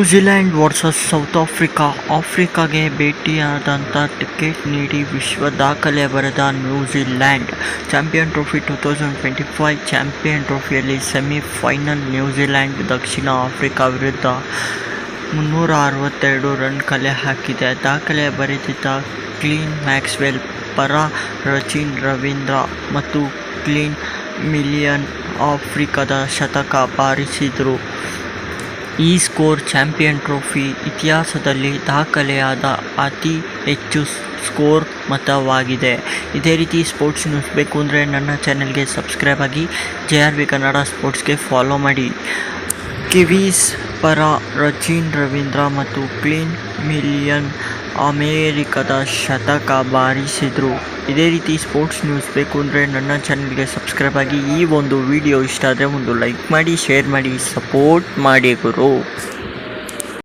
New Zealand versus South Africa, ಆಫ್ರಿಕಾಗೆ ಭೇಟಿಯಾದಂಥ ticket ನೀಡಿ ವಿಶ್ವ ದಾಖಲೆ ಬರೆದ New Zealand. Champion trophy two thousand twenty five, champion ಟ್ರೋಫಿಯಲ್ಲಿ ಸೆಮಿಫೈನಲ್ ನ್ಯೂಜಿಲ್ಯಾಂಡ್ ದಕ್ಷಿಣ ಆಫ್ರಿಕಾ ವಿರುದ್ಧ ಮುನ್ನೂರ ಅರವತ್ತೆರಡು ರನ್ ಕಲೆ ಹಾಕಿದೆ. ದಾಖಲೆ ಬರೆದಿದ್ದ ಕ್ಲೀನ್ ಮ್ಯಾಕ್ಸ್ವೆಲ್ ಪರ ರಚಿನ್ ರವೀಂದ್ರ ಮತ್ತು ಕ್ಲೀನ್ ಮಿಲಿಯನ್ ಆಫ್ರಿಕಾದ ಶತಕ ಬಾರಿಸಿದರು. ಈ ಸ್ಕೋರ್ ಚಾಂಪಿಯನ್ ಟ್ರೋಫಿ ಇತಿಹಾಸದಲ್ಲಿ ದಾಖಲೆಯಾದ ಅತಿ ಹೆಚ್ಚು ಸ್ಕೋರ್ ಮತವಾಗಿದೆ. ಇದೇ ರೀತಿ ಸ್ಪೋರ್ಟ್ಸ್ ನ್ಯೂಸ್ ಬೇಕು ಅಂದರೆ ನನ್ನ ಚಾನೆಲ್ಗೆ ಸಬ್ಸ್ಕ್ರೈಬ್ ಆಗಿ, ಜೆ ಆರ್ ವಿ ಕನ್ನಡ ಸ್ಪೋರ್ಟ್ಸ್ಗೆ ಫಾಲೋ ಮಾಡಿ. ಕಿವೀಸ್ ಪರ ರಚಿನ್ ರವೀಂದ್ರ ಮತ್ತು ಕ್ಲೀನ್ ಮಿಲಿಯನ್ ಅಮೇರಿಕದ ಶತಕ ಬಾರಿಸಿದರು. ಇದೇ ರೀತಿ ಸ್ಪೋರ್ಟ್ಸ್ ನ್ಯೂಸ್ ಬೇಕು ಅಂದರೆ ನನ್ನ ಚಾನಲ್ಗೆ ಸಬ್ಸ್ಕ್ರೈಬ್ ಆಗಿ ಈ ಒಂದು ವಿಡಿಯೋ ಇಷ್ಟ ಆದರೆ ಒಂದು ಲೈಕ್ ಮಾಡಿ, ಶೇರ್ ಮಾಡಿ, ಸಪೋರ್ಟ್ ಮಾಡಿ ಗುರು.